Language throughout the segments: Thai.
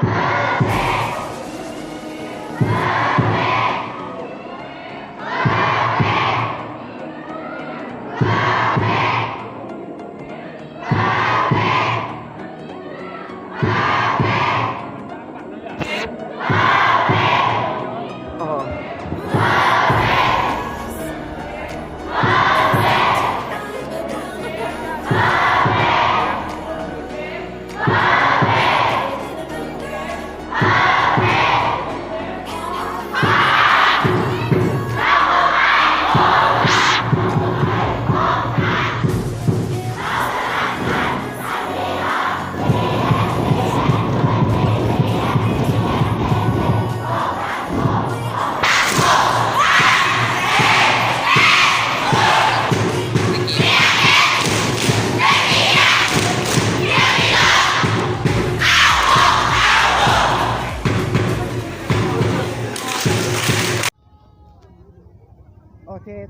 Yeah.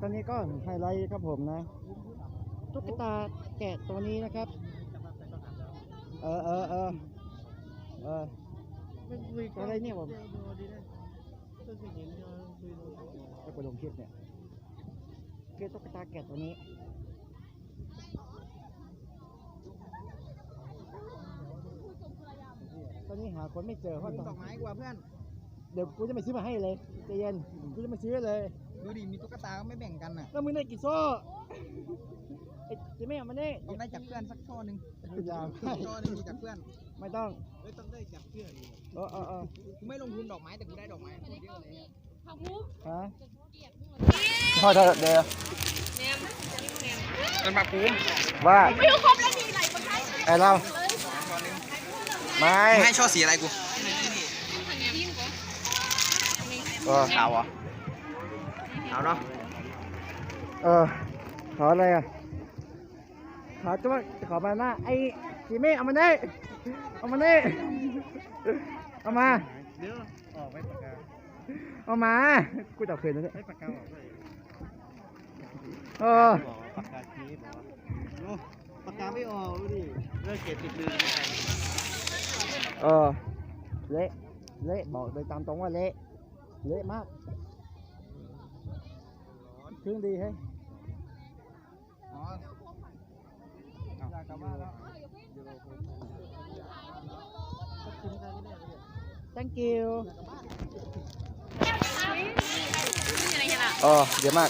ตอนนี้ก็ไฮไลท์ครับผมนะ ตุ๊กตาแกะตัวนี้นะครับ เออเออเออเอออะไรเนี่ยผมจะไปลงคลิปเนี่ยคือตุ๊กตาแกะตัวนี้ตอนนี้หาคนไม่เจอเพราะดอกไม้กว่าเพื่อน เดี๋ยวกูจะไม่ซื้อมาให้เลยใจเย็นกูจะไม่ซื้อเลย ดูดิมีตุ๊กตาก็ไม่แบ่งกันน่ะแล้วมึงได้กี่โซ่ไอ้เจะไม่เอามาเนี่ยต้องได้จากเพื่อนสักช่อหนึ่งอย่าช่อหนึ่งมีจากเพื่อนไม่ต้องไม่ต้องได้จากเพื่อนเออเออเออกูไม่ลงทุนดอกไม้แต่กูได้ดอกไม้โคตรเยอะเลยอะฮะพอเถอะเดี๋ยวเป็นปากกูว่าไอเราไม่ให้ช่อสีอะไรกูเออขาวอะขาวเนาะเออขออะไรอะขอตัวขอมาหน้าไอ้จีเม่เอามาเน่เอามาเน่เอามาเดี๋ยวออกไปปากกาเอามากูจะเคืนแล้วเนี่ยให้ปากกาออกเลยเออปากกาชี้บอกปากกาไม่ออกดิเลิกเก็บติดมือเออเละเละบอกเลยตามตรงว่าเละเละมาก เครื่องดีให้อ๋ออยากกลับบ้านแล้ว thank you เออเยอะมา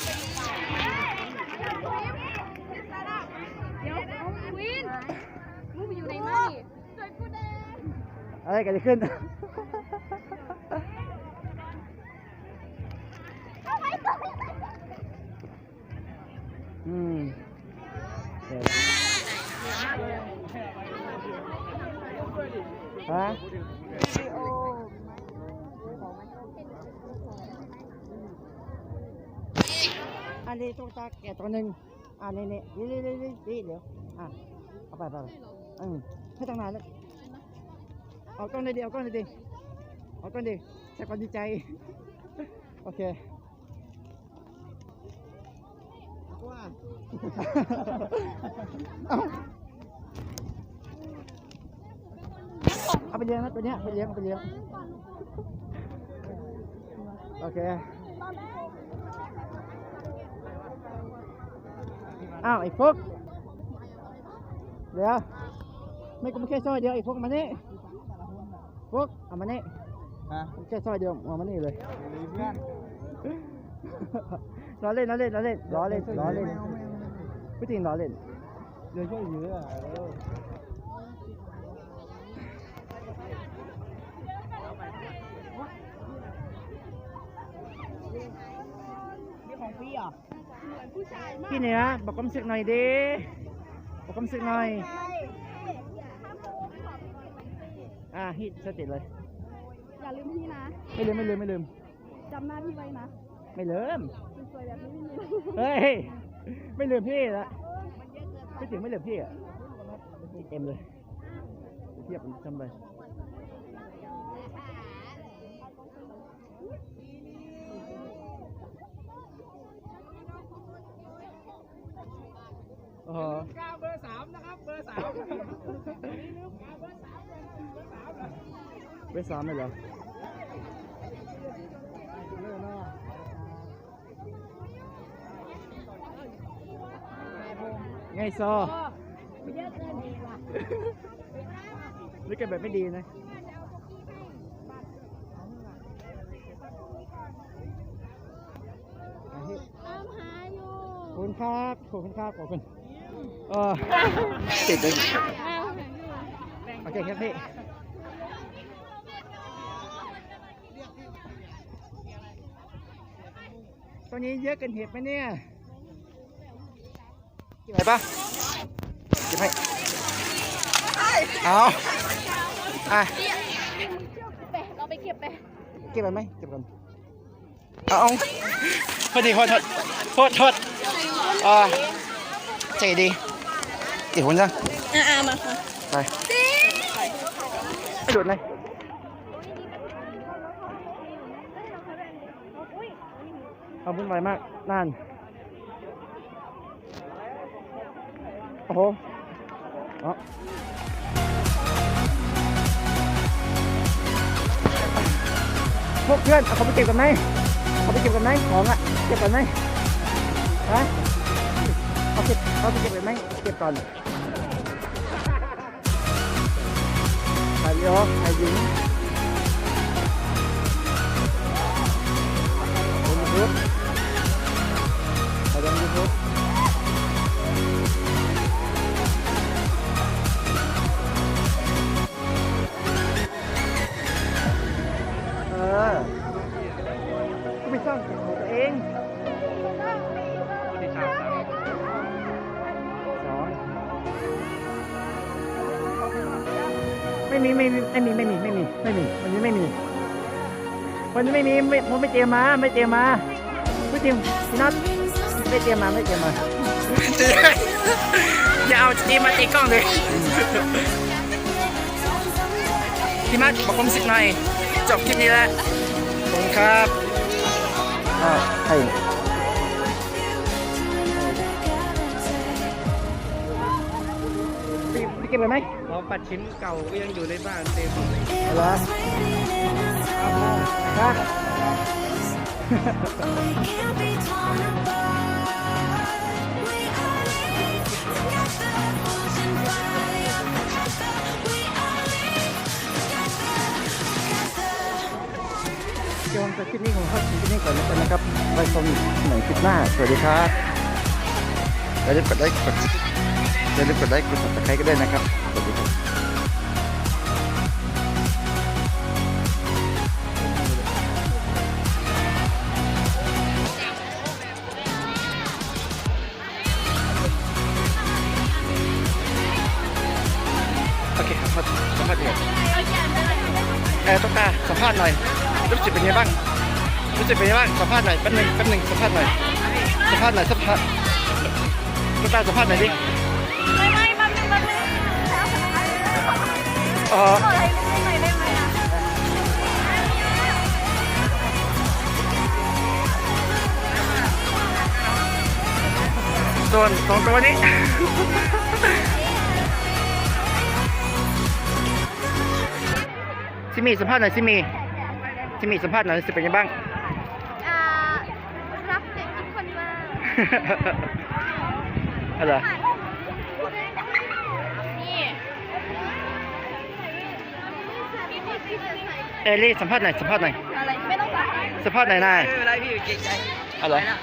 อืมฮะอันนี้ตุ๊กตาแกะตัวหนึ่งอันนี้นี่นี่นี่นี่นี่นี่เดี๋ยว อะ เอาไปไปอืมให้ตั้งนานแล้ว เอาก้องเลยดิเอาก้องเลยดิเอาก้องดิใส่ความดีใจ โอเค ว่า เอาเอาไปเลี้ยงนะตัวเนี้ยไปเลี้ยงเอาไปเลี้ยงโอเคอ้าวไอ้ฟุกเดี๋ยวไม่ก็ไม่แค่ซอยเดียวไอ้ฟุกเอามานี่ฟุกเอามานี่ฮะแค่ซอยเดียวเอามานี่เลยมีเพื่อน ล้อเล่นล้อเล่นล้อเล่นล้อเล่นล้อเล่นไม่เอาไม่เอาไม่เอาพี่จริงล้อเล่นเดี๋ยวช่วยเยอะอะเออนี่ของพี่อะพี่เหนือบอกความรู้สึกหน่อยดิบอกความรู้สึกหน่อย อะฮิตสติเลย อย่าลืมพี่นะ ไม่ลืมไม่ลืมไม่ลืมจำหน้าพี่ไว้นะ ไม่ลืมคุณ สวยแบบนี้ไม่มีเฮ้ย ไม่ลืมพี่ละพี่ถึงไม่ลืมพี่อะเอ็มเลยเทียบกันทำไปโอ้โหเบอร์สามนะครับ เบอร์สามเบสสามเลยเหรอ ไงซอนี่แกแบบไม่ดีนะตามหาอยู่คุณครับขอบคุณครับขอบคุณเออติดเลยโอเคครับพี่ตอนนี้เยอะกันเห็บไหมเนี่ย ไหมปะเก็บให้เอาอะไปเราไปเก็บไปเก็บไปไหมเก็บกันเอาเอาพอดีขอโทษโทษโทษอ่าใจดีเก็บคนจ้ะอ่ามาค่ะไปไม่หลุดเลยเอาบุญไวมากนั่น โอ้โหอ๋อพวกเพื่อนเอาเขาไปเก็บกันไหมเอาไปเก็บกันไหมของอะเก็บกันไหมฮะเอาเก็บเอาไปเก็บกันไหมเก็บก่อนถ่ายวิดีโอถ่ายหญิงบนยูทูบถ่ายบนยูทูบ ไม่มีไม่มีไม่มีไม่มีไม่มีไม่มีวันนี้ไม่มีวันนี้ไม่มีไม่ผมไม่เตรียมมาไม่เตรียมมาไม่เตรียมพี่นัทไม่เตรียมมาไม่เตรียมมาอย่าเอาตีมาตีกล้องเลยพี่มัดบอกความรู้สึกหน่อยจบคลิปนี้แล้วขอบคุณครับอ่าให้พี่พี่เก็บไปไหม พอปัดชิ้นเก่าก็ยังอยู่ในบ้านเต็มเอาละฮะเดี๋ยวผมจะคลิปนี้ของเขาคลิปนี้ก่อนแล้วกันนะครับไปชมหนังคลิปหน้า สวัสดีครับอย่าลืมกดไลค์กด อย่าลืมกดไลค์กด subscribe ก็ได้นะครับสวัสดีครับโอเคครับสัมภาษณ์หน่อยเออต้องกาสัมภาษณ์หน่อย รู้สึกเป็นไงบ้าง รู้สึกเป็นไงบ้างสัมภาษณ์หน่อยแป๊บหนึงแป๊บหนึงสัมภาษณ์หน่อยสัมภาษณ์หน่อยสัมภาษณ์ต้องกาสัมภาษณ์หน่อยดิ อ๋ออะไรไม่ไม่ได้ไหมอะส่วนสองตัวนี้ ซิมีสัมภาษณ์หน่อยซิมีซิมีสัมภาษณ์หน่อยรู้สึกเป็นยังไงบ้าง อ่ารักเด็กทุกคนมาก อะไรนี่ เอลี่สัมภาษณ์หน่อยสัมภาษณ์หน่อยอะไรไม่ต้องจ่ายสัมภาษณ์หน่อยนาย ไม่เป็นไรพี่เก่งใจอะไรป้า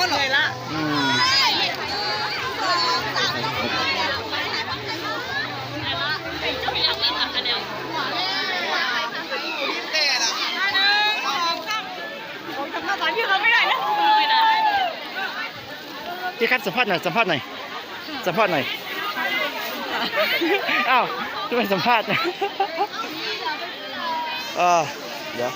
อืมพี่ครับสัมภาษณ์หน่อยสัมภาษณ์หน่อยสัมภาษณ์หน่อยอ้าวทำไมสัมภาษณ์นะเออเดี๋ยว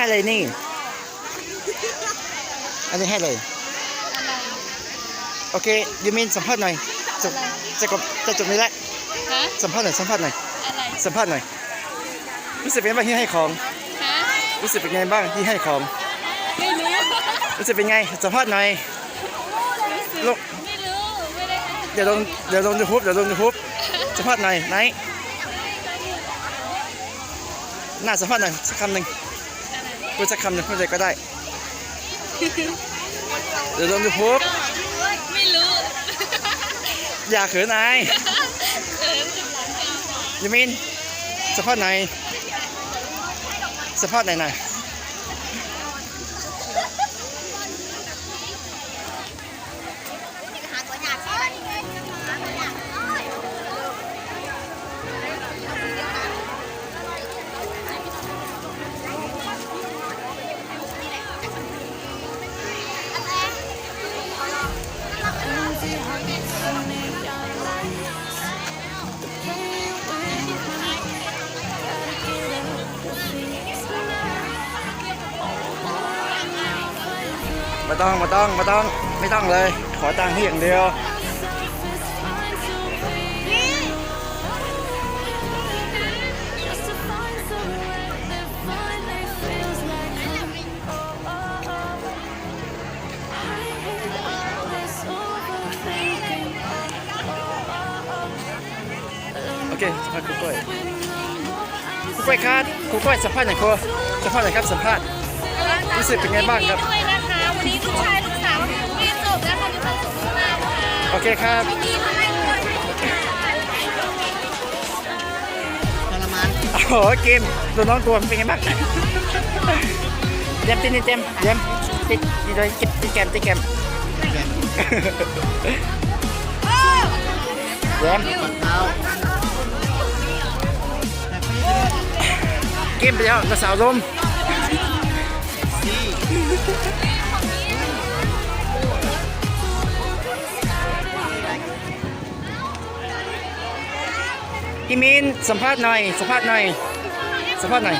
ให้เลยนี่ อันนี้ให้เลย โอเคยูมินสัมภาษณ์หน่อยจบจะจบจะจบนี้แหละฮะสัมภาษณ์หน่อยสัมภาษณ์หน่อยอะไรสัมภาษณ์หน่อย รู้สึกเป็นไงบ้างที่ให้ของ ฮะ รู้สึกเป็นไงบ้างที่ให้ของ ไม่รู้ รู้สึกเป็นไงสัมภาษณ์หน่อยลูกไม่รู้ ไม่ได้เดี๋ยวลงเดี๋ยวลงยูทูบเดี๋ยวลงยูทูบสัมภาษณ์หน่อยไหนหน้าสัมภาษณ์หน่อยสักคำหนึ่ง พูดสักคำหนึ่งพูดอะไรก็ได้ เดี๋ยวลงยูทูบไม่รู้ อย่าเขินอายเขินยูมินสัมภาษณ์หน่อยสัมภาษณ์หน่อยหน่อย ต้องไม่ต้องไม่ต้องไม่ต้องเลย ขอตังค์ที่อย่างเดียวโอเคสัมภาษณ์ครูกล้วยครูกล้วยครับครูกล้วยสัมภาษณ์หน่อยครูสัมภาษณ์หน่อยครับสัมภาษณ์รู้สึกเป็นไงบ้างครับ โอเคครับดีมากเลยทรมานโอ้โหเกมตัวน้องตัวมันเป็นไงบ้างเยี่ยมติดนี่เต็มเยี่ยมติดติดเลยติดติดแกมติดแกมเยี่ยมเท้าเกมไปแล้วกระสาวลม พี่มินสัมภาษณ์หน่อยสัมภาษณ์หน่อยสัมภาษณ์หน่อย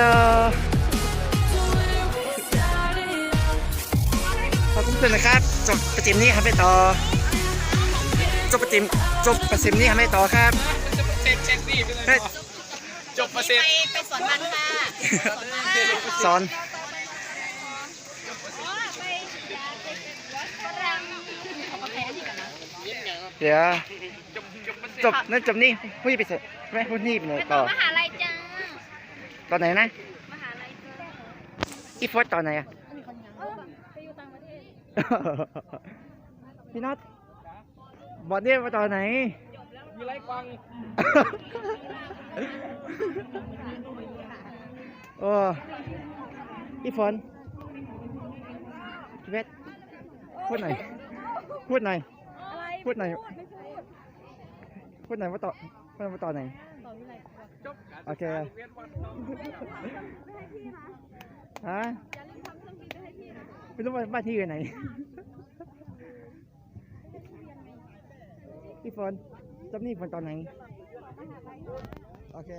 ฮัลโหล To where we started out. ขอบคุณเพื่อนนะครับจบประจิมนี้ครับไปต่อจบประจิมจบประจิมนี้ครับไปต่อครับเฮ้ยจบมาเสร็จไปสวนมันค่ะสอนเดี๋ยวจบนั่นจบนี่พูดไปเสร็จไม่พูดนี่ไปไหนต่อมหาลัยจ้า ตอนไหนนะมหาลัยจ้าอีโฟสตอนไหนอะไปอยู่ต่างประเทศพี่น็อตบอกเนี่ยว่าตอนไหนมีไรกวางโอ้อีฝนพี่เวทพูดหน่อยพูดหน่อยพูดหน่อยพูดหน่อยว่าต่อพูดหน่อยว่าต่อไหน โอเคฮะไม่รู้ว่าบ้านที่อยู่ไหน พี่ฝนจำนี่ฝนตอนไหน โอเค